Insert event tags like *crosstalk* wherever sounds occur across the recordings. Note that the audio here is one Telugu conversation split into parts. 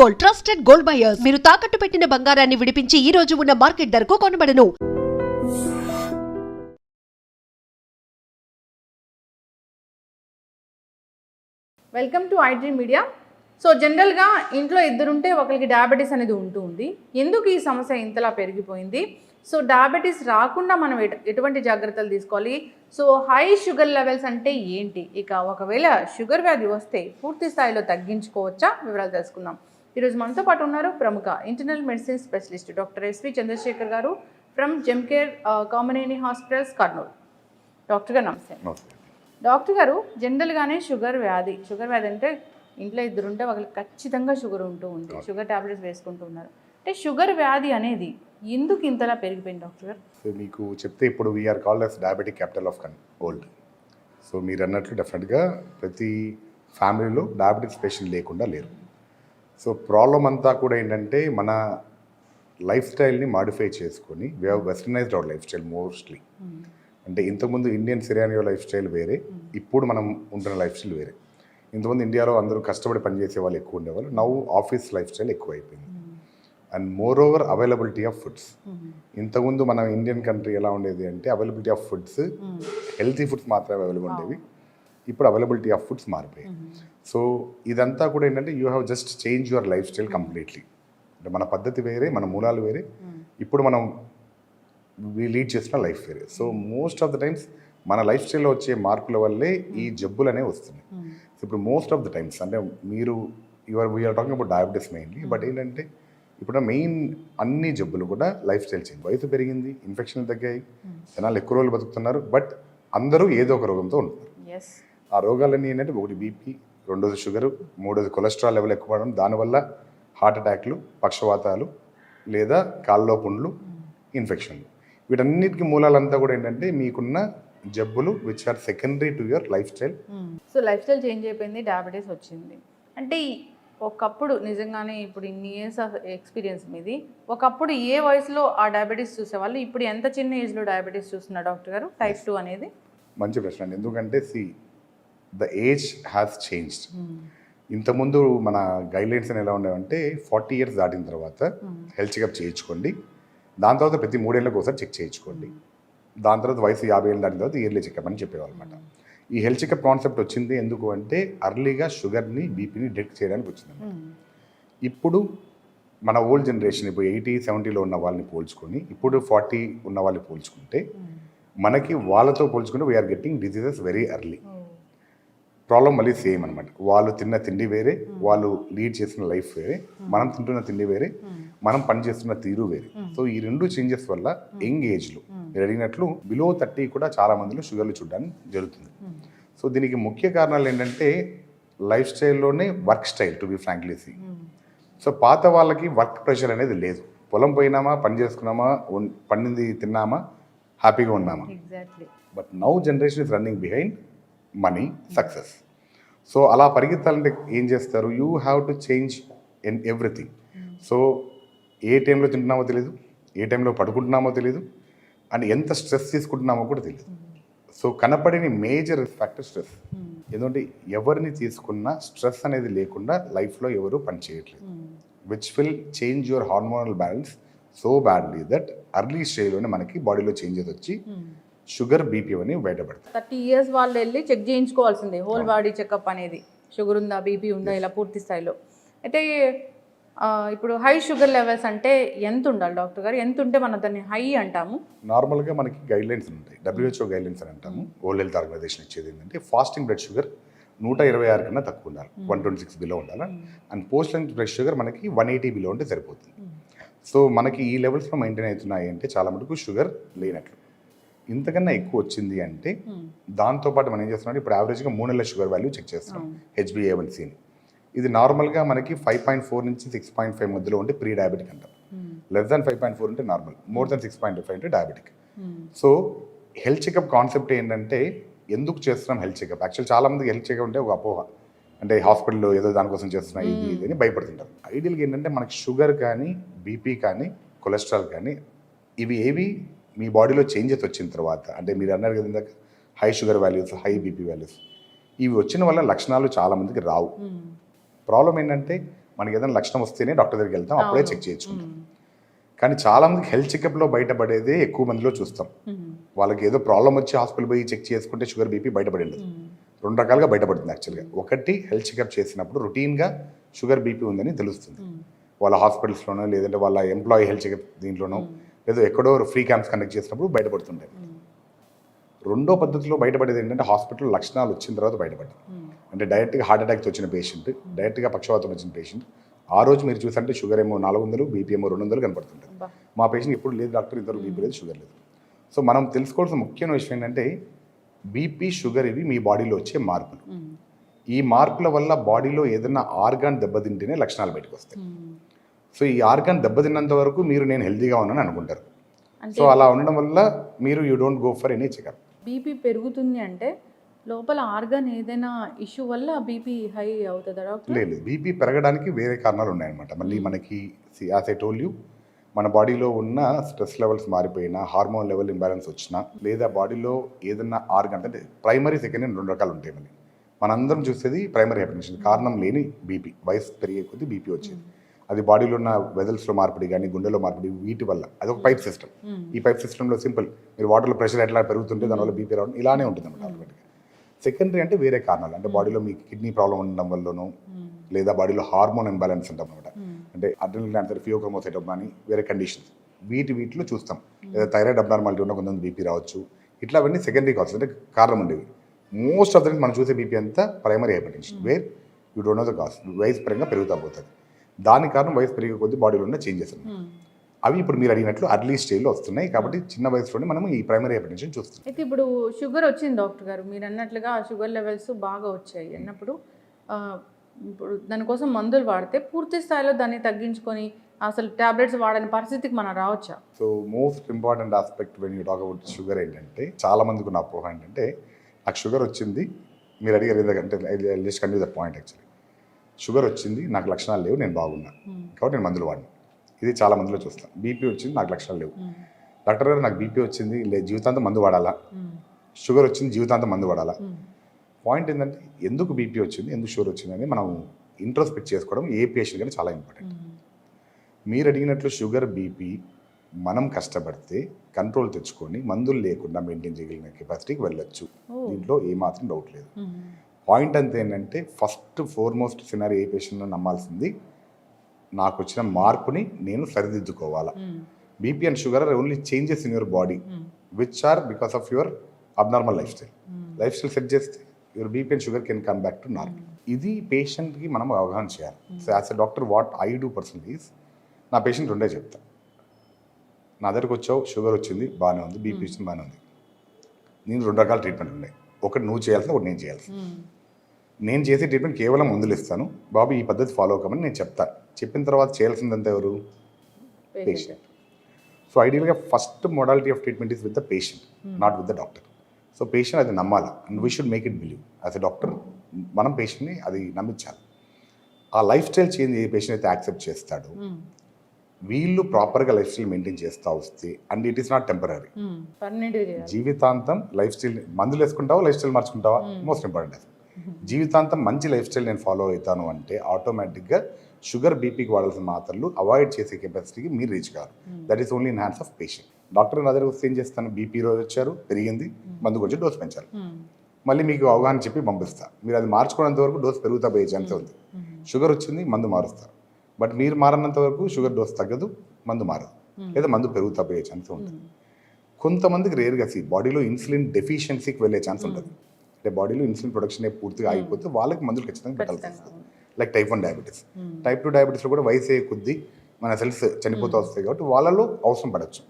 గోల్డ్ ట్రస్టెడ్ గోల్డ్ బయర్స్ మీరు తాకట్టు పెట్టిన బంగారాన్ని విడిపించి ఈ రోజు ఉన్న మార్కెట్ ధరకు కొనబడను. Welcome to iDream media so జనరల్గా ఇంట్లో ఇద్దరుంటే ఒకరికి డయాబెటీస్ అనేది ఉంటూ ఉంది. ఎందుకు ఈ సమస్య ఇంతలా పెరిగిపోయింది? సో డయాబెటీస్ రాకుండా మనం ఎటు- ఎటువంటి జాగ్రత్తలు తీసుకోవాలి? సో హై షుగర్ లెవెల్స్ అంటే ఏంటి? ఇక ఒకవేళ షుగర్ వ్యాధి వస్తే పూర్తి స్థాయిలో తగ్గించుకోవచ్చా? వివరాలు తెలుసుకుందాం. ఈరోజు మనతో పాటు ఉన్నారు ప్రముఖ internal medicine specialist doctor S V Chandrashekar గారు from Gemcare Kamineni hospitals Kurnool. Doctor గారు నమస్తే. డాక్టర్ గారు జనరల్గానే షుగర్ వ్యాధి. షుగర్ వ్యాధి అంటే ఇంట్లో ఇద్దరు ఉంటే వాళ్ళకి ఖచ్చితంగా షుగర్ ఉంటూ ఉంది షుగర్ టాబ్లెట్స్ వేసుకుంటూ ఉన్నారు. అంటే షుగర్ వ్యాధి అనేది ఎందుకు ఇంతలా పెరిగిపోయింది డాక్టర్ గారు? సో మీకు చెప్తే ఇప్పుడు we are called us diabetic capital of కన్ ఓల్డ్ సో మీరు అన్నట్లు డెఫినెట్గా ప్రతి ఫ్యామిలీలో డయాబెటిక్స్ పేషెంట్ లేకుండా లేరు. సో ప్రాబ్లం అంతా కూడా ఏంటంటే మన లైఫ్ స్టైల్ని మాడిఫై చేసుకొని we have westernized our life style mostly అంటే ఇంతకుముందు ఇండియన్ సిరానియో లైఫ్ స్టైల్ వేరే ఇప్పుడు మనం ఉంటున్న లైఫ్ స్టైల్ వేరే. ఇంతకుముందు ఇండియాలో అందరూ కష్టపడి పనిచేసే వాళ్ళు ఎక్కువ ఉండేవాళ్ళు నవ్వు ఆఫీస్ లైఫ్ స్టైల్ ఎక్కువ అయిపోయింది and moreover availability of foods ఇంతకుముందు మన ఇండియన్ కంట్రీ ఎలా ఉండేది అంటే availability of foods healthy foods మాత్రమే అవైలబుల్ ఉండేవి. ఇప్పుడు అవైలబిలిటీ ఆఫ్ ఫుడ్స్ మారిపోయాయి సో ఇదంతా కూడా ఏంటంటే you have just change your life style completely అంటే మన పద్ధతి వేరే మన మూలాలు వేరే. ఇప్పుడు మనం లీడ్ చేసిన లైఫ్ వేరే. So most of the times మన లైఫ్ స్టైల్లో వచ్చే మార్పుల వల్లే ఈ జబ్బులు అనేవి వస్తున్నాయి. సో ఇప్పుడు మోస్ట్ ఆఫ్ ద టైమ్స్ అంటే మీరు your we are talking about diabetes mainly but ఏంటంటే ఇప్పుడు మెయిన్ అన్ని జబ్బులు కూడా లైఫ్ స్టైల్ చేంజ్ వయసు పెరిగింది ఇన్ఫెక్షన్ తగ్గాయి జనాలు ఎక్కువ రోజులు బతుకుతున్నారు బట్ అందరూ ఏదో ఒక రోగంతో ఉంటున్నారు. ఆ రోగాలన్నీ ఏంటంటే ఒకటి బీపీ రెండోది షుగర్ మూడోది కొలెస్ట్రాల్ లెవెల్ ఎక్కువ అవడం దానివల్ల హార్ట్ అటాక్లు పక్షవాతాలు లేదా కాల్లో పుండ్లు ఇన్ఫెక్షన్లు వీటన్నిటికీ మూలాలంతా కూడా ఏంటంటే మీకున్న జబ్బులు which are secondary to your lifestyle so lifestyle change అయిపోయింది డయాబెటీస్ వచ్చింది. అంటే ఒకప్పుడు నిజంగానే ఇప్పుడు ఇన్ని ఇయర్స్ ఆఫ్ ఎక్స్పీరియన్స్ మీది ఒకప్పుడు ఏ వయసులో ఆ డయాబెటీస్ చూసేవాళ్ళు? ఇప్పుడు ఎంత చిన్న ఏజ్లో డయాబెటీస్ చూస్తున్నారు డాక్టర్ గారు? టైప్ టూ అనేది? మంచి ప్రశ్న అండి. ఎందుకంటే see the age has changed. ఇంతకుముందు మన గైడ్లైన్స్ అని ఎలా ఉండేవంటే ఫార్టీ ఇయర్స్ దాటిన తర్వాత హెల్త్ చెకప్ చేయించుకోండి. దాని తర్వాత ప్రతి మూడేళ్ళకి ఒకసారి చెక్ చేయించుకోండి. దాని తర్వాత వయసు యాభై ఏళ్ళు దాటిన తర్వాత ఇయర్లీ చెకప్ అని చెప్పేవాళ్ళు అనమాట ఈ హెల్త్ చెకప్ కాన్సెప్ట్ వచ్చింది ఎందుకు అంటే అర్లీగా షుగర్ని బీపీని డిటెక్ట్ చేయడానికి వచ్చింది ఇప్పుడు మన ఓల్డ్ జనరేషన్ ఇప్పుడు ఎయిటీ సెవెంటీలో ఉన్న వాళ్ళని పోల్చుకొని ఇప్పుడు ఫార్టీ ఉన్న వాళ్ళని పోల్చుకుంటే మనకి వాళ్ళతో పోల్చుకుంటే we are getting diseases very early problem మళ్ళీ సేమ్ అనమాట వాళ్ళు తిన్న తిండి వేరే వాళ్ళు లీడ్ చేసిన లైఫ్ వేరే మనం తింటున్న తిండి వేరే మనం పని చేస్తున్న తీరు వేరే. సో ఈ రెండు చేంజెస్ వల్ల యంగ్ ఏజ్లో మీరు అడిగినట్లు బిలో థర్టీ కూడా చాలా మందిలో షుగర్లు చూడడానికి జరుగుతుంది. సో దీనికి ముఖ్య కారణాలు ఏంటంటే life స్టైల్లోనే work style to be frankly see పాత వాళ్ళకి వర్క్ ప్రెషర్ అనేది లేదు. పొలం పోయినామా పని చేసుకున్నామా పండింది తిన్నామా హ్యాపీగా ఉన్నామా? But now generation is running behind. Money success so అలా పరిగెత్తాలంటే ఏం చేస్తారు? You have to change in everything so ఏ టైంలో తింటున్నామో తెలియదు ఏ టైంలో పడుకుంటున్నామో తెలియదు అండ్ ఎంత స్ట్రెస్ తీసుకుంటున్నామో కూడా తెలియదు సో కనపడని మేజర్ ఫ్యాక్టర్ స్ట్రెస్ ఎందుకంటే ఎవరిని తీసుకున్నా స్ట్రెస్ అనేది లేకుండా లైఫ్లో ఎవరు పనిచేయట్లేదు which will change your hormonal balance so badly that early స్టేజ్లోనే మనకి బాడీలో చేంజెస్ వచ్చి షుగర్ బీపీ అని బయటపడతాయి. థర్టీ ఇయర్స్ వాళ్ళు వెళ్ళి చెక్ చేయించుకోవాల్సిందే హోల్ బాడీ చెకప్ అనేది. షుగర్ ఉందా బీపీ ఉందా ఇలా పూర్తి స్థాయిలో. అయితే ఇప్పుడు హై షుగర్ లెవెల్స్ అంటే ఎంత ఉండాలి డాక్టర్ గారు? ఎంత ఉంటే మనం దాన్ని హై అంటాము? నార్మల్గా మనకి గైడ్ లైన్స్ ఉంటాయి డబ్ల్యూహెచ్ఓ గైడ్ లైన్స్ అని అంటాము. వరల్డ్ హెల్త్ ఆర్గనైజేషన్ ఇచ్చేది ఏంటంటే ఫాస్టింగ్ బ్లడ్ షుగర్ నూట ఇరవై ఆరు కన్నా తక్కువ ఉండాలి. వన్ ట్వంటీ సిక్స్ బిలో ఉండాలి? And post line blood sugar మనకి వన్ ఎయిటీ బిలో ఉంటే సరిపోతుంది. సో మనకి ఈ లెవెల్స్లో మెయింటైన్ అవుతున్నాయి అంటే చాలా మటుకు షుగర్ లేనట్లు. ఇంతకన్నా ఎక్కువ వచ్చింది అంటే దాంతోపాటు మనం ఏం చేస్తున్నాం ఇప్పుడు యావరేజ్గా మూడు నెలల షుగర్ వాల్యూ చెక్ చేస్తున్నాం హెచ్బిఏవన్సీని ఇది నార్మల్గా మనకి ఫైవ్ పాయింట్ ఫోర్ నుంచి సిక్స్ పాయింట్ ఫైవ్ మధ్యలో ఉంటే ప్రీ డయాబెటిక్ అంటాం less than five point four ఉంటే normal more than six point five అంటే diabetic so health checkup concept ఏంటంటే ఎందుకు చేస్తున్నాం హెల్త్ చెకప్ యాక్చువల్ చాలా మందికి హెల్త్ చెకప్ అంటే ఒక అపోహ. అంటే హాస్పిటల్లో ఏదో దానికోసం చేస్తున్నా ఇది ఇది అని భయపడుతుంటారు. ఐడియల్గా ఏంటంటే మనకి షుగర్ కానీ బీపీ కానీ కొలెస్ట్రాల్ కానీ ఇవి ఏవి మీ బాడీలో చేంజెస్ వచ్చిన తర్వాత అంటే మీరు అన్నారు కదా ఇందాక high sugar values high BP values ఇవి వచ్చిన వల్ల లక్షణాలు చాలా మందికి రావు. ప్రాబ్లం ఏంటంటే మనకి ఏదైనా లక్షణం వస్తేనే డాక్టర్ దగ్గరికి వెళ్తాం అప్పుడే చెక్ చేయించుకుంటాం. కానీ చాలా మందికి హెల్త్ చెకప్లో బయటపడేదే ఎక్కువ మందిలో చూస్తాం. వాళ్ళకి ఏదో ప్రాబ్లం వచ్చి హాస్పిటల్ పోయి చెక్ చేసుకుంటే షుగర్ బీపీ బయటపడి ఉండదు రెండు రకాలుగా బయటపడుతుంది యాక్చువల్గా ఒకటి హెల్త్ చెకప్ చేసినప్పుడు రొటీన్గా షుగర్ బీపీ ఉందని తెలుస్తుంది. వాళ్ళ హాస్పిటల్స్లోనో లేదంటే వాళ్ళ ఎంప్లాయీ హెల్త్ చెకప్ దీంట్లోనో లేదో ఎక్కడో ఫ్రీ క్యాంప్స్ కండక్ట్ చేసినప్పుడు బయటపడుతుంటాయి రెండో పద్ధతిలో బయటపడేది ఏంటంటే హాస్పిటల్ లక్షణాలు వచ్చిన తర్వాత బయటపడ్డాం. అంటే డైరెక్ట్గా హార్ట్ అటాక్తో వచ్చిన పేషెంట్ డైరెక్ట్గా పక్షవాతం వచ్చిన పేషెంట్ ఆ రోజు మీరు చూసంటే షుగర్ ఏమో నాలుగు వందలు బీపీ ఏమో రెండు వందలు కనపడుతుంటుంది. మా పేషెంట్ ఇప్పుడు లేదు డాక్టర్ ఇద్దరు బీపీ లేదు షుగర్ లేదు. సో మనం తెలుసుకోవాల్సిన ముఖ్యమైన విషయం ఏంటంటే బీపీ షుగర్ ఇవి మీ బాడీలో వచ్చే మార్పులు. ఈ మార్పుల వల్ల బాడీలో ఏదైనా ఆర్గాన్ దెబ్బతింటేనే లక్షణాలు బయటకు వస్తాయి. సో ఈ ఆర్గాన్ దెబ్బతిన్నంత వరకు మీరు నేను హెల్తీగా ఉన్నాను అనుకుంటారు. సో అలా ఉండడం వల్ల మీరు you don't go for any checkup BP పెరుగుతుంది అంటే లోపల ఆర్గాన్ ఏదైనా ఇష్యూ వల్ల బీపీ హై అవుతుందా డాక్టర్? లేదు బీపీ పెరగడానికి వేరే కారణాలు ఉన్నాయన్నమాట. మళ్ళీ మనకి యాజ్ ఐ టోల్ యూ మన బాడీలో ఉన్న స్ట్రెస్ లెవెల్స్ మారిపోయినా హార్మోన్ లెవెల్ ఇంబ్యాలెన్స్ వచ్చినా లేదా బాడీలో ఏదన్నా ఆర్గన్ అంటే ప్రైమరీ సెకండరీ రెండు రకాలు ఉంటాయి మళ్ళీ. మనందరం చూసేది ప్రైమరీ హైపర్టెన్షన్. కారణం లేని బీపీ వయసు పెరిగే కొద్దీ బీపీ వచ్చేది. అది బాడీలో ఉన్న వెదల్స్లో మార్పిడి కానీ గుండెలో మార్పిడి వీటి వల్ల. అది ఒక పైప్ సిస్టమ్. ఈ పైప్ సిస్టంలో సింపుల్. మీరు వాటర్లో ప్రెషర్ ఎట్లా పెరుగుతుంటే దానివల్ల బీపీ రావడం ఇలానే ఉంటుంది అన్నమాట ఆటోమేటిక్గా. సెకండరీ అంటే వేరే కారణాలు. అంటే బాడీలో మీకు కిడ్నీ ప్రాబ్లం ఉండడం వల్లనో లేదా బాడీలో హార్మోన్ ఇంబ్యాలెన్స్ ఉంటాం అనమాట అంటే అడ్రినల్ క్యాన్సర్ ఫియోక్రోమోసైటమ్ అని వేరే కండిషన్స్. వీటి వీటిలో చూస్తాం. లేదా థైరాయిడ్ అబ్నార్మాలిటీ ఉన్న కొంతమంది బీపీ రావచ్చు. ఇట్లా అవన్నీ సెకండరీ కాల్స్ అంటే కారణం ఉండేవి. మోస్ట్ ఆఫ్ ద మనం చూసే బీపీ అంతా primary hypertension. Where you don't know the cause వయసు పరంగా పెరుగుతా పోతుంది. దాని కారణం వయసు పెరిగే కొద్దీ బాడీలో ఉన్న చేంజెస్ అవి ఇప్పుడు మీరు అడిగినట్లు అర్లీ స్టేజ్లో వస్తున్నాయి కాబట్టి చిన్న వయసులోనే మనం ఈ ప్రైమరీ హైపర్టెన్షన్ చూస్తున్నాం. అయితే ఇప్పుడు షుగర్ వచ్చింది డాక్టర్ గారు. మీరు అన్నట్లుగా షుగర్ లెవెల్స్ బాగా వచ్చాయి అన్నప్పుడు ఇప్పుడు దానికోసం మందులు వాడితే పూర్తి స్థాయిలో దాన్ని తగ్గించుకొని అసలు టాబ్లెట్స్ వాడని పరిస్థితికి మనం రావచ్చా? So most important aspect when you talk about sugar ఏంటంటే చాలా మందికి ఉన్న అపోహ ఏంటంటే నాకు షుగర్ వచ్చింది మీరు అడిగారు ఎందుకంటే just continue the point actually sugar వచ్చింది నాకు లక్షణాలు లేవు నేను బాగున్నా. కాబట్టి నేను మందులు వాడినా. ఇది చాలా మందిలో చూస్తాను. బీపీ వచ్చింది నాకు లక్షణాలు లేవు. డాక్టర్ గారు నాకు బీపీ వచ్చింది లే జీవితాంతం మందు వాడాలా? షుగర్ వచ్చింది జీవితాంతం మందు వాడాలా? పాయింట్ ఏంటంటే ఎందుకు బీపీ వచ్చింది ఎందుకు షుగర్ వచ్చింది అని మనం ఇంట్రోస్పెక్ట్ చేసుకోవడం ఏ పేషెంట్ కానీ చాలా ఇంపార్టెంట్ మీరు అడిగినట్లు షుగర్ బీపీ మనం కష్టపడితే కంట్రోల్ తెచ్చుకొని మందులు లేకుండా మెయింటైన్ చేయగలిగిన కెపాసిటీకి వెళ్ళొచ్చు. దీంట్లో ఏమాత్రం డౌట్ లేదు. పాయింట్ అంతా ఏంటంటే first foremost scenario a patient నమ్మాల్సింది నాకు వచ్చిన మార్పుని నేను సరిదిద్దుకోవాలా. BP and sugar are only changes in your body which are because of your abnormal lifestyle. Lifestyle set చేస్తే your BP and sugar can come back to normal. ఇది పేషెంట్కి మనం అవగాహన చేయాలి. So as a doctor what I do person is నా పేషెంట్ రెండే చెప్తా. నా దగ్గరకు వచ్చావు షుగర్ వచ్చింది బాగానే ఉంది బీపీ వచ్చింది బాగానే ఉంది. నేను రెండు రకాల ట్రీట్మెంట్ ఉన్నాయి. ఒకటి నువ్వు చేయాల్సింది ఒకటి నేను చేయాల్సింది. నేను చేసే ట్రీట్మెంట్ కేవలం మందులు ఇస్తాను. బాబు ఈ పద్ధతి ఫాలో అవ్వమని నేను చెప్తాను చెప్పిన తర్వాత చేయాల్సిందంతా ఎవరు? Patient so ఐడియల్గా first modality of treatment is with the patient not with the doctor so patient అది నమ్మాలి? And we should make it believe as a doctor మనం పేషెంట్ని అది నమ్మించాలి. ఆ లైఫ్ స్టైల్ చేంజ్ ఏ పేషెంట్ అయితే యాక్సెప్ట్ చేస్తాడో వీళ్ళు ప్రాపర్గా లైఫ్ స్టైల్ మెయింటైన్ చేస్తూ వస్తే and it is not temporary జీవితాంతం లైఫ్ స్టైల్ మందులు వేసుకుంటావా లైఫ్ స్టైల్ మార్చుకుంటావా? మోస్ట్ ఇంపార్టెంట్ అసలు జీవితాంతం మంచి లైఫ్ స్టైల్ నేను ఫాలో అవుతాను అంటే ఆటోమేటిక్గా షుగర్ బీపీకి వాడాల్సిన మాత్రలు అవాయిడ్ చేసే కెపాసిటీకి మీరు రీచ్ కావాలి that is only in hands of patient doctor నా దగ్గర వస్తే ఏం చేస్తాను? బీపీ రోజు వచ్చారు పెరిగింది మందు కొంచెం డోస్ పెంచాలి. మళ్ళీ మీకు అవగాహన చెప్పి పంపిస్తా. మీరు అది మార్చుకున్నంత వరకు డోస్ పెరుగుతా పోయే ఛాన్స్ ఉంది. షుగర్ వచ్చింది మందు మారుస్తారు బట్ మీరు మారనంత వరకు షుగర్ డోస్ తగ్గదు మందు మారదు. లేదా మందు పెరుగుతా పోయే ఛాన్స్ ఉంటుంది. కొంతమందికి రేర్గా సి బాడీలో ఇన్సులిన్ డెఫిషియన్సీకి వెళ్ళే ఛాన్స్ ఉంటుంది. అంటే బాడీలో ఇన్సులిన్ ప్రొడక్షన్ పూర్తిగా ఆగిపోతే వాళ్ళకి మందులు ఖచ్చితంగా పెట్టాల్సి వస్తుంది. Like type one diabetes type two డయాబెటీస్లో కూడా వయసు అయ్యే కొద్దీ మన సెల్స్ చనిపోతూ వస్తాయి కాబట్టి వాళ్ళలో అవసరం పడవచ్చు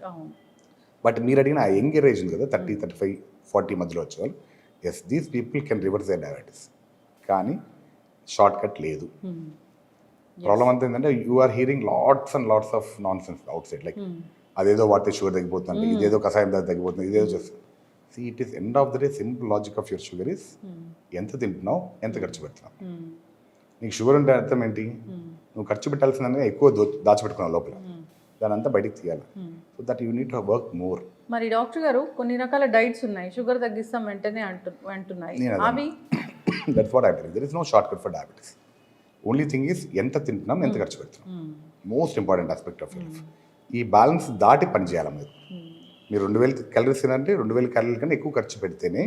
బట్ మీరు అడిగిన ఆ యంగ్ ఏజ్ ఉంది కదా థర్టీ థర్టీ ఫైవ్ ఫార్టీ మధ్యలో వచ్చేవాళ్ళు yes these people can reverse the diabetes కానీ షార్ట్ కట్ లేదు. ప్రాబ్లం అంతా ఏంటంటే you are hearing lots and lots of nonsense outside like అదేదో వాడితే షుగర్ తగ్గిపోతుంది ఇదేదో కషాయం తగ్గిపోతుంది ఇదేదో చేస్తుంది. See it is end of the day simple logic of your sugar is ఎంత తింటున్నావు ఎంత ఖర్చు పెడుతున్నావు? నీకు షుగర్ ఉంటే అర్థం ఏంటి? నువ్వు ఖర్చు పెట్టాల్సిందనే ఎక్కువ దాచిపెట్టుకున్నావు లోపల. దాని అంతా బయటికి తీయాలి. So that you need work more మరి డాక్టర్ గారు కొన్ని రకాల డైట్స్ ఉన్నాయి. షుగర్ తగ్గిస్తాం వెంటనే అంటు అంటున్నాయి. అవి? That's what there is no shortcut for diabetes only thing is ఎంత తింటున్నాం ఎంత ఖర్చు పెడుతున్నాం. Most important aspect of life ఈ బ్యాలెన్స్ దాటి పని చేయాలి మీరు మీరు రెండు వేలు క్యాలరీస్ తినంటే రెండు వేల క్యాలరీల కన్నా ఎక్కువ ఖర్చు పెడితేనే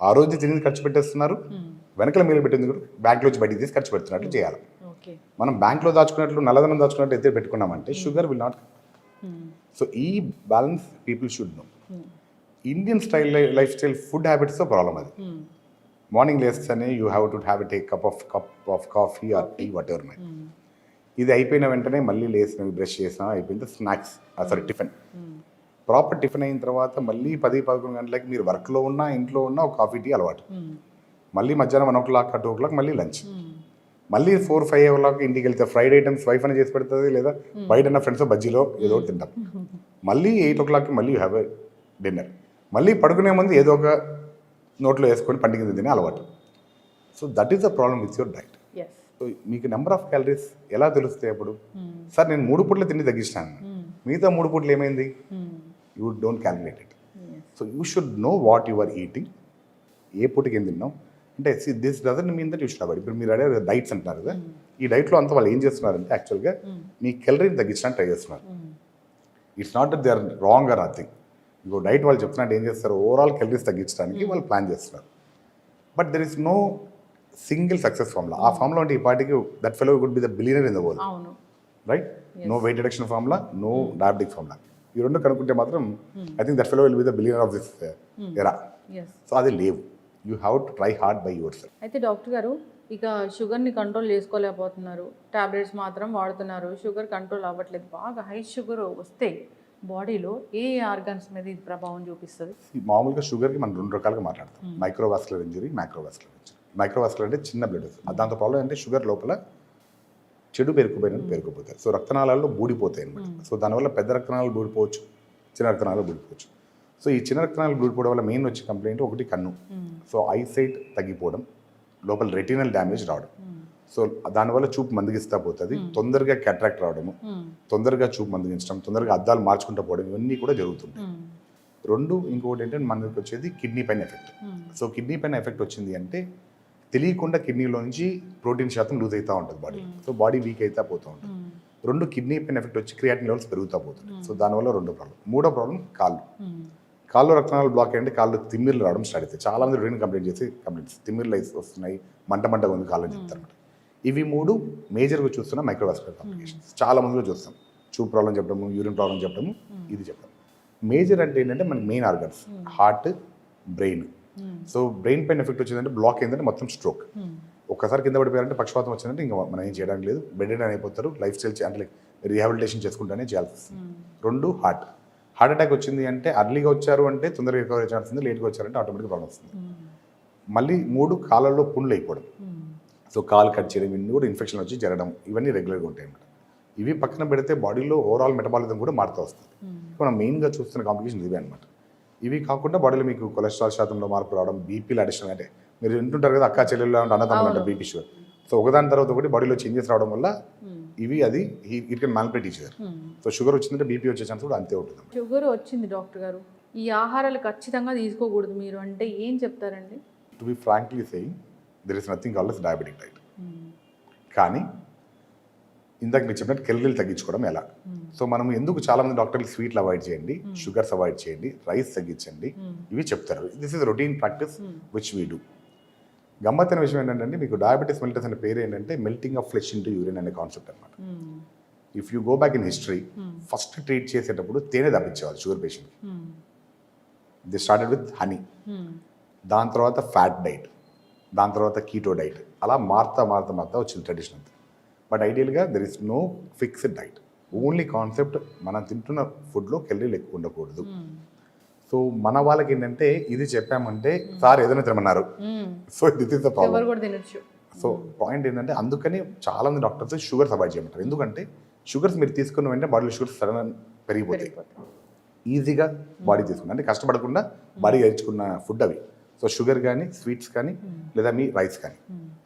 ఆ రోజు తినేది ఖర్చు పెట్టేస్తున్నారు. వెనకల మీరు పెట్టింది కూడా బ్యాంక్లో వచ్చి బయటికి తీసి ఖర్చు పెడుతున్నట్లు చేయాలి. మనం బ్యాంక్లో దాచుకున్నట్లు నల్లధనం దాచుకున్నట్టు అయితే పెట్టుకున్నామంటే షుగర్ విల్ నాట్ సో ఈ balance people should know Indian style lifestyle food హ్యాబిట్స్తో problem అది. Morning లేస్తేనే you have to have take cup of cup of coffee or tea whatever my ఇది అయిపోయిన వెంటనే మళ్ళీ లేసిన బ్రష్ చేసినా అయిపోయింది snacks sorry tiffin proper tiffin అయిన తర్వాత మళ్ళీ పది పదకొండు గంటలకి మీరు వర్క్లో ఉన్నా ఇంట్లో ఉన్నా ఒక కాఫీ టీ అలవాటు. మళ్ళీ మధ్యాహ్నం one o'clock two o'clock మళ్ళీ లంచ్. మళ్ళీ ఫోర్ ఫైవ్ ఓ క్లాక్ ఇంటికి వెళ్తే ఫ్రైడ్ ఐటమ్స్ వైఫ్ అని చేసి పెడుతుంది లేదా బయట ఫ్రెండ్స్ బజ్జీలో ఏదో ఒకటి తింటాం. *laughs* మళ్ళీ ఎయిట్ ఓ క్లాక్కి మళ్ళీ హ్యావ్ ఎ డిన్నర్. మళ్ళీ పడుకునే ముందు ఏదో ఒక నోట్లో వేసుకొని పండుగ తినే అలవాటు. So that is the problem with your diet. So మీకు నెంబర్ ఆఫ్ క్యాలరీస్ ఎలా తెలుస్తాయి అప్పుడు? సార్ నేను మూడు పూట్ల తిండి తగ్గించాను మిగతా మూడు పూట్లు ఏమైంది? You don't calculate it so you should know what you are eating ఏ పూటకి ఏం తిన్నాం అంటే this doesn't mean that you should avoid ఇప్పుడు మీరు అడే డైట్స్ అంటున్నారు కదా. ఈ డైట్లో అంతా వాళ్ళు ఏం చేస్తున్నారంటే యాక్చువల్గా మీ కెలరీని తగ్గించడానికి ట్రై చేస్తున్నారు. It's not they are wrong or nothing ఇంకో డైట్ వాళ్ళు చెప్తున్నట్టు ఏం చేస్తారు? ఓవరాల్ కెలరీస్ తగ్గించడానికి వాళ్ళు ప్లాన్ చేస్తున్నారు. But there is no single success formula ఆ ఫార్ములా అంటే ఈ పార్టీకి that fellow good be the billionaire in the world right no weight reduction formula no diabetic formula ఈ రెండు కనుక్కుంటే మాత్రం I think that fellow will be the billionaire of this era so అది లేవు. You have to try hard by yourself అయితే డాక్టర్ గారు ఇక షుగర్ని కంట్రోల్ చేసుకోలేకపోతున్నారు. టాబ్లెట్స్ మాత్రం వాడుతున్నారు. షుగర్ కంట్రోల్ అవ్వట్లేదు. బాగా హై షుగర్ వస్తే బాడీలో ఏ ఆర్గన్స్ మీద ఇది ప్రభావం చూపిస్తుంది? మామూలుగా షుగర్కి మనం రెండు రకాలుగా మాట్లాడతాం. Microvascular injury microvascular injury microvascular అంటే చిన్న బ్లడ్ దాంతో ప్రాబ్లం అంటే షుగర్ లోపల చెడు పేరుకుపోయినట్టు పేరుకుపోతాయి సో రక్తనాళాల్లో బూడిపోతాయి అనమాట సో దానివల్ల పెద్ద రక్తనాళాలు బూడిపోవచ్చు చిన్న రక్తనాళాలు బూడిపోవచ్చు. సో ఈ చిన్న రక్తనాళాలు బూడిపోవడం వల్ల మెయిన్ వచ్చే కంప్లైంట్ ఒకటి కన్ను. సో ఐసైట్ తగ్గిపోవడం లోపల రెటినల్ డ్యామేజ్ రావడం. సో దానివల్ల చూపు మందగిస్తా పోతుంది. తొందరగా క్యాట్రాక్ట్ రావడము తొందరగా చూపు మందగించడం తొందరగా అద్దాలు మార్చుకుంటూ పోవడం ఇవన్నీ కూడా జరుగుతుంటాయి. రెండు ఇంకొకటి ఏంటంటే మనకి వచ్చేది కిడ్నీ పైన ఎఫెక్ట్. సో కిడ్నీ పైన ఎఫెక్ట్ వచ్చింది అంటే తెలియకుండా కిడ్నీలో నుంచి ప్రోటీన్ శాతం లూజ్ అవుతూ ఉంటుంది బాడీ సో బాడీ వీక్ అవుతా పోతూ ఉంటుంది. రెండు కిడ్నీ పైన ఎఫెక్ట్ వచ్చి క్రియాటిన్ లెవెల్స్ పెరుగుతూ పోతుంది. సో దానివల్ల రెండో ప్రాబ్లం మూడో ప్రాబ్లం కాళ్ళు. కాళ్ళు రక్తనాళాలు బ్లాక్ అయ్యంటే కాళ్ళు తిమ్మిర్లు రావడం స్టార్ట్ అవుతాయి. చాలా మంది రెండు కంప్లైంట్ చేసి కంప్లైంట్స్ తిమ్మిర్లు అయితే వస్తున్నాయి మంట మంటగా ఉంది కాళ్ళని చెప్తారు ఇవి మూడు మేజర్గా చూస్తున్న మైక్రోవాస్కులర్ కాంప్లికేషన్స్ చాలా మందిలో చూస్తాం. చూపు ప్రాబ్లం చెప్పడము యూరిన్ ప్రాబ్లం చెప్పడము ఇది చెప్పడం. మేజర్ అంటే ఏంటంటే మనకి main organs heart brain so brain పైన ఎఫెక్ట్ వచ్చిందంటే బ్లాక్ అయిందంటే మొత్తం స్ట్రోక్ ఒక్కసారి కింద పడిపోయారంటే పక్షపాతం వచ్చిందంటే ఇంకా మనం ఏం చేయడానికి లేదు. బెడ్ రిడన్ అయిపోతారు లైఫ్ స్టైల్ అంటే రీహాబిలిటేషన్ చేసుకుంటూనే చేయాల్సి వస్తుంది. రెండు హార్ట్ హార్ట్ అటాక్ వచ్చింది అంటే అర్లీగా వచ్చారు అంటే తొందరగా రికవరీ ఛాన్స్ ఉంది లేట్గా వచ్చారంటే ఆటోమేటిక్గా ప్రాబ్లం వస్తుంది. మళ్ళీ మూడు కాళ్ళల్లో పుండ్లు అయిపోవడం. సో కాలు కట్ చేయడం ఇవన్నీ కూడా ఇన్ఫెక్షన్ వచ్చి జరగడం ఇవన్నీ రెగ్యులర్గా ఉంటాయి అన్నమాట ఇవి పక్కన పెడితే బాడీలో ఓవరాల్ మెటబాలిజం కూడా మారుతూ వస్తుంది. మనం మెయిన్గా చూస్తున్న కాంప్లికేషన్ ఇవే అనమాట ఇవి కాకుండా బాడీలో మీకు కొలెస్ట్రాల్ శాతంలో మార్పు రావడం బీపీలు అడిషన్ అంటే మీరు వింటుంటారు కదా అక్క చెల్లెళ్ళు అన్నదమ్ములు అంటే బీపీ షుగర్ సో ఒకదాని తర్వాత ఒకటి బాడీలో చేంజెస్ రావడం వల్ల ఇవి అది ఇట్ కెన్ మ్యాల్పేట్ ఇచ్చారు సో షుగర్ వచ్చిందంటే బీపీ వచ్చే ఛాన్స్ కూడా అంతే ఉంటుంది షుగర్ వచ్చింది డాక్టర్ గారు. ఈ ఆహారాలు ఖచ్చితంగా తీసుకోకూడదు మీరు అంటే ఏం చెప్తారండి? To be frankly saying there is nothing called diabetic diet కానీ ఇందాక మీరు చెప్పినట్టు కెలరీలు తగ్గించుకోవడం ఎలా? సో మనం ఎందుకు చాలా మంది డాక్టర్లు స్వీట్లు అవాయిడ్ చేయండి షుగర్స్ అవాయిడ్ చేయండి రైస్ తగ్గించండి ఇవి చెప్తారు. This is routine practice which we do గమ్మత్తైన విషయం ఏంటంటే మీకు డయాబెటీస్ మెల్టస్ అనే పేరు ఏంటంటే melting of flesh into urine అనే కాన్సెప్ట్ అనమాట if you go back in history first treat చేసేటప్పుడు తేనె తప్పించేవాళ్ళు sugar patient the started with honey దాని తర్వాత ఫ్యాట్ డైట్ దాని తర్వాత కీటో డైట్ అలా మారుతా మారుతా మారుతా వచ్చింది ట్రెడిషన్ అంతా. But ఐడియల్గా there is no fixed diet only concept మనం తింటున్న ఫుడ్లో కెలరీలు ఎక్కువ ఉండకూడదు. సో మన వాళ్ళకి ఏంటంటే ఇది చెప్పామంటే సార్ ఏదైనా తినమన్నారు. So this is the problem so point ఏంటంటే అందుకని చాలా మంది డాక్టర్స్ షుగర్స్ అవాయిడ్ చేయమంటారు. ఎందుకంటే షుగర్స్ మీరు తీసుకున్న వెంటనే బాడీలో షుగర్స్ సడన్ పెరిగిపోతాయి. ఈజీగా బాడీ తీసుకున్న. అంటే కష్టపడకుండా బాడీ నేర్చుకున్న ఫుడ్ అవి. సో షుగర్ కానీ స్వీట్స్ కానీ లేదా మీ రైస్ కానీ.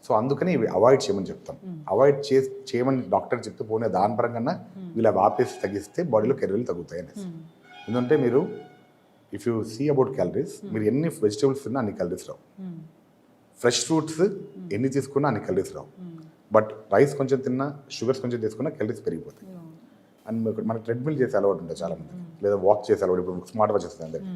సో అందుకని ఇవి అవాయిడ్ చేయమని చెప్తాం. అవాయిడ్ చే చేయమని డాక్టర్ చెప్తే పోనీ దాని పరంగా వీళ్ళు అవి ఆపేసి తగ్గిస్తే బాడీలో కెరీర్లు తగ్గుతాయి అనేసి. ఎందుకంటే మీరు if you see about calories మీరు ఎన్ని వెజిటేబుల్స్ తిన్నా అన్ని క్యాలరీస్ రావు. ఫ్రెష్ ఫ్రూట్స్ ఎన్ని తీసుకున్నా అన్ని క్యాలరీస్ రావు. బట్ రైస్ కొంచెం తిన్నా షుగర్స్ కొంచెం తీసుకున్నా క్యాలరీస్ పెరిగిపోతాయి. అండ్ మనకి ట్రెడ్మిల్ చేసే అలవాటు ఉంటుంది చాలా మంది లేదా వాక్ చేసే అలవాటు ఇప్పుడు స్మార్ట్ వాచ్ వస్తుంది అందరికి.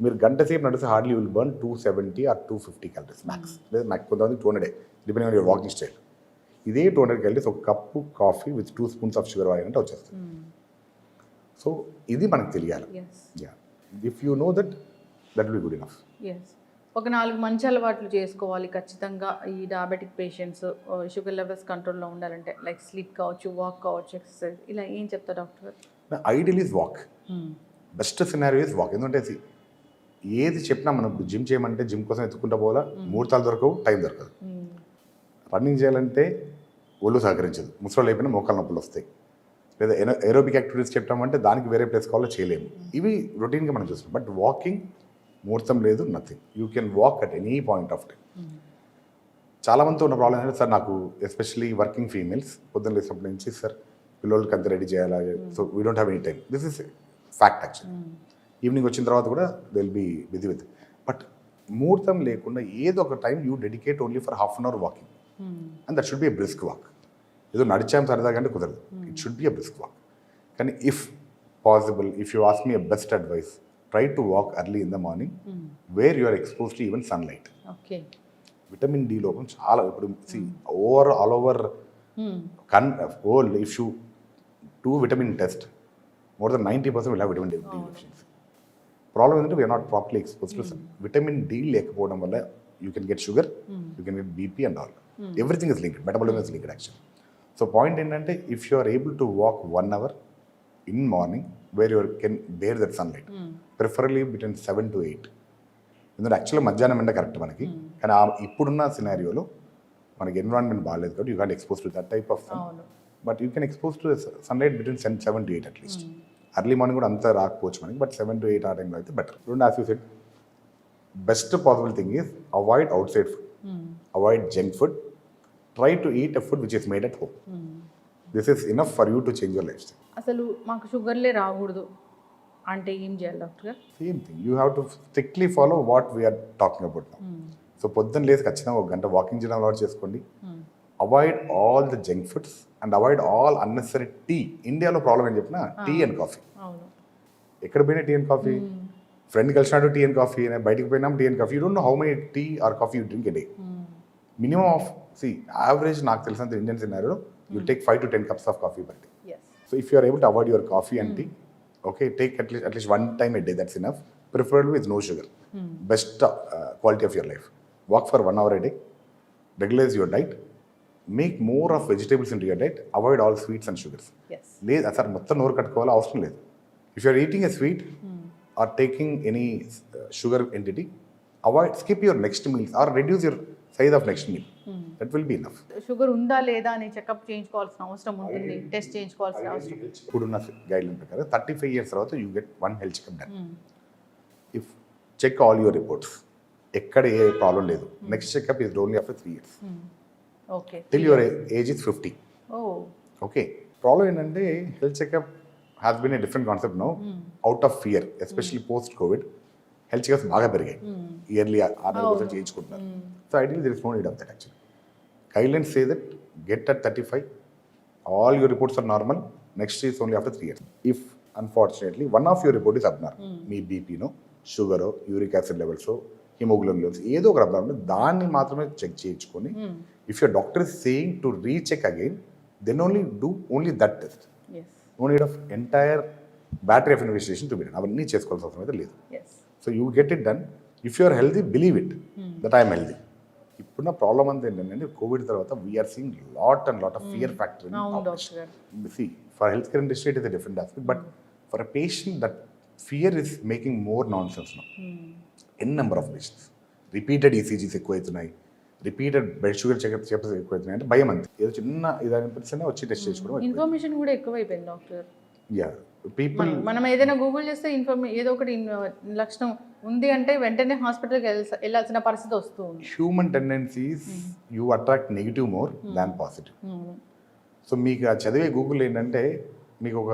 మీరు గంట సేపు నడిస్తే hardly will burn two seventy or two fifty calories max లేదా మ్యాక్స్ కొంతమంది two hundred depending on your walking style ఇదే టూ హండ్రెడ్ క్యాలరీస్ ఒక cup coffee with two spoons of sugar వాడినంటే వచ్చేస్తుంది. సో ఇది మనకు తెలియాలి. If you know that that will good enough ఒక నాలుగు మంచి అలవాట్లు చేసుకోవాలి ఖచ్చితంగా ఈ డయాబెటిక్ పేషెంట్స్ షుగర్ లెవెల్స్ కంట్రోల్లో ఉండాలంటే లైక్ స్లీప్ కావచ్చు వాక్ కావచ్చు ఎక్సర్సైజ్ ఇలా ఏం చెప్తారు doctor ideal is walk best scenario is walk ఎందుకంటే ఏది చెప్పినా మనం జిమ్ చేయమంటే జిమ్ కోసం ఎత్తుకుంటా పోవాలా? ముహూర్తాలు దొరకవు టైం దొరకదు. రన్నింగ్ చేయాలంటే ఒళ్ళు సహకరించదు. ముసలు అయిపోయినా మోకాలు నొప్పులు వస్తాయి. లేదా ఏరోబిక్ యాక్టివిటీస్ చెప్పామంటే దానికి వేరే ప్లేస్ కావాలో చేయలేము. ఇవి రొటీన్గా మనం చూస్తాం బట్ వాకింగ్ ముహూర్తం లేదు nothing you can walk at any point of time చాలా మందితో ఉన్న ప్రాబ్లం ఏంటంటే సార్ నాకు ఎస్పెషల్లీ వర్కింగ్ ఫీమేల్స్ పొద్దున్న లేచినప్పటి నుంచి సార్ పిల్లలకి అంత రెడీ చేయాలా? So we don't have any time this is fact actually evening వచ్చిన తర్వాత కూడా they will be busy with but ముహూర్తం లేకుండా ఏదో ఒక time you dedicate only for half an hour walking and that should be a brisk walk ఏదో నడిచాం సరదాగా అంటే కుదరదు it should be a brisk walk కానీ if possible if you ask me a best advice try to walk early in the morning where you are expose to even sunlight okay vitamin D లోపం చాలా ఇప్పుడు సి ఓవర్ ఆల్ ఓవర్ కన్ whole if you to vitamin test more than ninety percent will have vitamin D deficiency problem ఏంటంటే we are not properly expose to sun vitamin D లేకపోవడం వల్ల you can get sugar you can get BP and all everything is linked metabolism is linked actual so point ఏంటంటే if you are able to walk one hour in morning where your can bear that sunlight preferably between seven to eight ఎందుకంటే యాక్చువల్గా మధ్యాహ్నం ఎండ కరెక్ట్ మనకి. కానీ ఆ ఇప్పుడున్న సినారియోలో మనకి ఎన్విరాన్మెంట్ బాగాలేదు కాబట్టి you can't expose to that type of sun but you can expose to sunlight between seven seven to eight at least early morning కూడా అంత రాకపోవచ్చు మనకి బట్ సెవెన్ టు ఎయిట్ ఆ టైంలో అయితే బెటర్ రెండు as you set best possible thing is avoid outside food avoid junk food try to eat a food which is made at home this is enough for you to change your lifestyle అసలు మాకు షుగర్లే రాకూడదు. అంటే ఏం చేయాలి డాక్టర్ గారు? Same thing you have to strictly follow what we're talking about so పొద్దున్న లేసి ఖచ్చితంగా ఒక గంట వాకింగ్ చేయడం అలవాటు చేసుకోండి. Avoid all the junk foods and avoid all unnecessary tea ఇండియాలో ప్రాబ్లం ఏం చెప్పినా టీ అండ్ కాఫీ ఎక్కడ పోయినా టీ అండ్ కాఫీ ఫ్రెండ్ కలిసినట్టు టీ అండ్ కాఫీ బయటికి పోయినాం tea and coffee you don't know how many tea or coffee you drink a day minimum of see average నాకు తెలిసినంత ఇండియన్స్ ఉన్నారు you take five to ten cups of coffee per day yes So if you are able to avoid your coffee and tea, okay, take at least at least one time a day. That's enough. Preferably with no sugar. Best uh, quality of your life. Walk for one more of vegetables into your diet. Avoid all sweets and sugars. Yes లేదు అసలు మొత్తం నోరు కట్టుకోవాలి? అవసరం లేదు. If you're eating a sweet or taking any sugar entity avoid skip your next meals or reduce your size of next meal that will be enough sugar ఉందా లేదా అని చెకప్ చేయించుకోవాల్సిన అవసరం ఉంటుంది. టెస్ట్ చేయించుకోవాల్సిన అవసరం. ఇప్పుడున్న గైడ్ లైన్ ప్రకారం థర్టీ ఫైవ్ ఇయర్స్ తర్వాత you get one health checkup done if check all your reports ఎక్కడ ఏ ప్రాబ్లం లేదు. Next checkup is only after three years till your age is fifty okay problem ఏంటంటే health checkup has been a different concept no out of fear especially post COVID health checkups బాగా పెరిగాయి. ఇయర్లీ ఆరు నెలల కోసం చేయించుకుంటున్నారు. So ideal there is no need of that actually guidelines say that get at thirty five all your reports are normal next is only after three years if unfortunately one of your report is abnormal మీ బీపీనో షుగరో uric acid levels haemoglobin levels. ఏదో ఒక అబ్నార్ ఉంటే దాన్ని మాత్రమే చెక్ చేయించుకొని if your doctor is saying to recheck again then only do only that test need of entire battery of investigation be అవన్నీ చేసుకోవాల్సిన అవసరం అయితే లేదు. So you get it done if you are healthy believe it that I'm healthy ఇప్పుడున్న ప్రాబ్లం అంతా ఏంటంటే కోవిడ్ తర్వాత we're seeing lot and lot of fear factor గారు. see for healthcare industry it is a different aspect but for a patient that fear is making more nonsense n number of patients repeated ECGs ఎక్కువ అవుతున్నాయి repeated blood sugar checkup checkups ఎక్కువ అవుతున్నాయి అంటే భయం అంతే. ఏదో చిన్న ఇది అనిపిస్తేనే వచ్చి టెస్ట్ చేసుకోవడం ఇన్ఫర్మేషన్ కూడా ఎక్కువైపోయింది డాక్టర్. యా పీపుల్ మనం ఏదైనా గూగుల్ చేస్తే ఇన్ఫర్మే ఏదో ఒకటి లక్షణం ఉంది అంటే వెంటనే హాస్పిటల్కి వెళ్ళాల్సి- వెళ్ళాల్సిన పరిస్థితి వస్తూ ఉంది. Human tendencies you attract negative more than positive. So మీకు ఆ చదివే గూగుల్ ఏంటంటే మీకు ఒక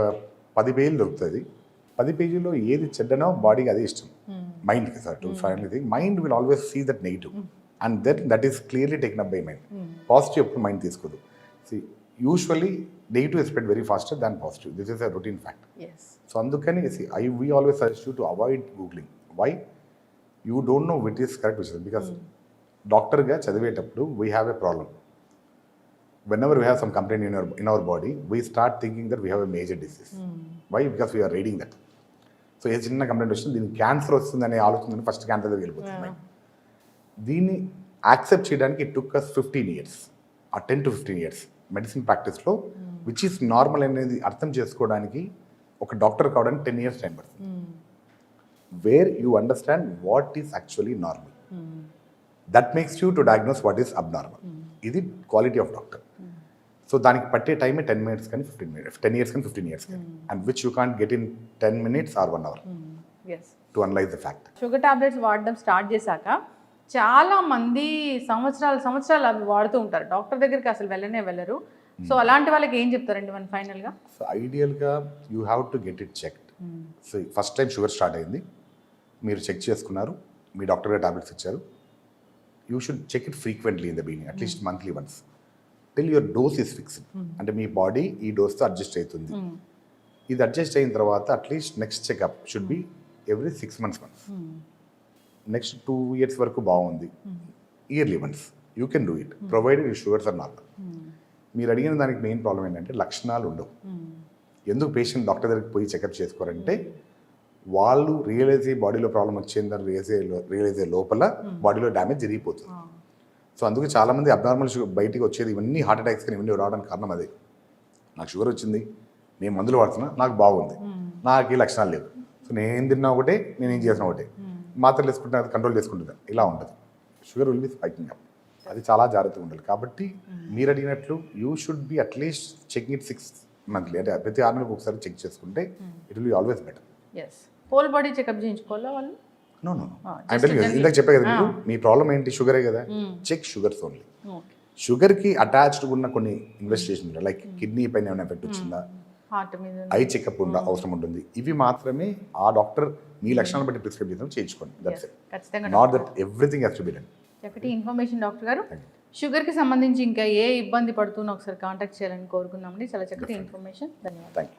పది పేజీలు దొరుకుతుంది పది పేజీలో ఏది చెడ్డనో బాడీకి అదే ఇష్టం. మైండ్కి sir to final thing mind will always see that negative and that that is clearly taken up by mind positive ఎప్పుడు మైండ్ తీసుకోదు. See usually negative spread very faster than positive. This is a routine fact. Yes so అందుకని see I we always suggest you to avoid googling why you don't know what is correct which because డాక్టర్గా చదివేటప్పుడు we have a problem whenever we have some complaint in our in our body we start thinking that we have a major disease why because we're reading that so ఏ చిన్న కంప్లైంట్ వచ్చింది దీనికి క్యాన్సర్ వస్తుందనే ఆలోచన ఫస్ట్ క్యాన్సర్ దగ్గర వెళ్ళిపోతుంది దీన్ని యాక్సెప్ట్ చేయడానికి it took us fifteen years ఆ ten to fifteen years medicine ప్రాక్టీస్లో which is normal అనేది అర్థం చేసుకోవడానికి ఒక డాక్టర్ కావడానికి టెన్ ఇయర్స్ టైం పడుతుంది. Where you understand what is actually normal that makes you to diagnose what is abnormal ఇది క్వాలిటీ ఆఫ్ డాక్టర్ సో దానికి పట్టే టైమే టెన్ మినిట్స్ కానీ ఫిఫ్టీన్ మినిట్స్ టెన్ ఇయర్స్ కానీ ఫిఫ్టీన్ ఇయర్స్ కానీ. And which you can't get in ten minutes or one hour to analyse the fact sugar tablets వాడడం స్టార్ట్ చేశాక చాలా మంది సంవత్సరాలు సంవత్సరాలు అవి వాడుతూ ఉంటారు. డాక్టర్ దగ్గరికి అసలు వెళ్ళనే వెళ్ళరు. సో అలాంటి వాళ్ళకి ఏం చెప్తారండి మన ఫైనల్గా so ఐడియల్గా you have to get it checked so first time sugar start అయింది. మీరు చెక్ చేసుకున్నారు. మీ డాక్టర్ గారు టాబ్లెట్స్ ఇచ్చారు. You should check it frequently in the beginning at least monthly once till your dose is fixed అంటే మీ బాడీ ఈ డోస్తో అడ్జస్ట్ అవుతుంది. ఇది అడ్జస్ట్ అయిన తర్వాత at least next checkup should be every six months once next two years వరకు బాగుంది. Yearly once you can do it provided you sugars are normal మీరు అడిగిన దానికి మెయిన్ ప్రాబ్లం ఏంటంటే లక్షణాలు ఉండవు. ఎందుకు పేషెంట్ డాక్టర్ దగ్గరికి పోయి చెకప్ చేసుకోరంటే వాళ్ళు రియలైజ్ అయ్యి బాడీలో ప్రాబ్లం వచ్చిందని రియలైజ్ అయ్యే రియలైజ్ అయ్యే లోపల బాడీలో డ్యామేజ్ జరిగిపోతుంది. సో అందుకే చాలామంది అబ్నార్మల్ షుగర్ బయటికి వచ్చేది ఇవన్నీ హార్ట్ అటాక్స్ కానీ ఇవన్నీ రావడానికి కారణం అదే. నాకు షుగర్ వచ్చింది నేను మందులు వాడుతున్నా నాకు బాగుంది. నాకు ఈ లక్షణాలు లేవు. సో నేను ఏం తిన్నా ఒకటే నేను ఏం చేసిన ఒకటే. మాత్రలు వేసుకుంటున్నా అది కంట్రోల్ చేసుకుంటుంది. ఇలా ఉంటుంది. Sugar will be spiking up అది చాలా జాగ్రత్తగా ఉండాలి. కాబట్టి మీరు అడిగినట్లు you should be at least checking it six monthly అంటే ప్రతి ఆరు నెలలకు ఒకసారి చెక్ చేసుకుంటే it will be always better whole body checkup చేయించుకోవాలా వాళ్ళు? No no Ah, I tell ఇందాక చెప్పే కదా మీకు మీ ప్రాబ్లం ఏంటి? షుగరే కదా? చెక్ షుగర్స్ ఓన్లీ షుగర్కి అటాచ్డ్ ఉన్న కొన్ని ఇన్వెస్టిగేషన్ లైక్ కిడ్నీ పైన ఏమైనా ఎఫెక్ట్ వచ్చిందా? ఐ చెకప్ ఉందా. అవసరం ఉంటుంది. ఇవి మాత్రమే ఆ డాక్టర్ మీ లక్షణాలు బట్టి ప్రిస్క్రైబ్ చేసిన చేయించుకోండి. That's not that everything has to be done చక్కటి ఇన్ఫర్మేషన్ డాక్టర్ గారు. షుగర్కి సంబంధించి ఇంకా ఏ ఇబ్బంది పడుతున్నా ఒకసారి కాంటాక్ట్ చేయాలని కోరుకుందామండి. చాలా చక్కటి ఇన్ఫర్మేషన్ ధన్యవాదాలు.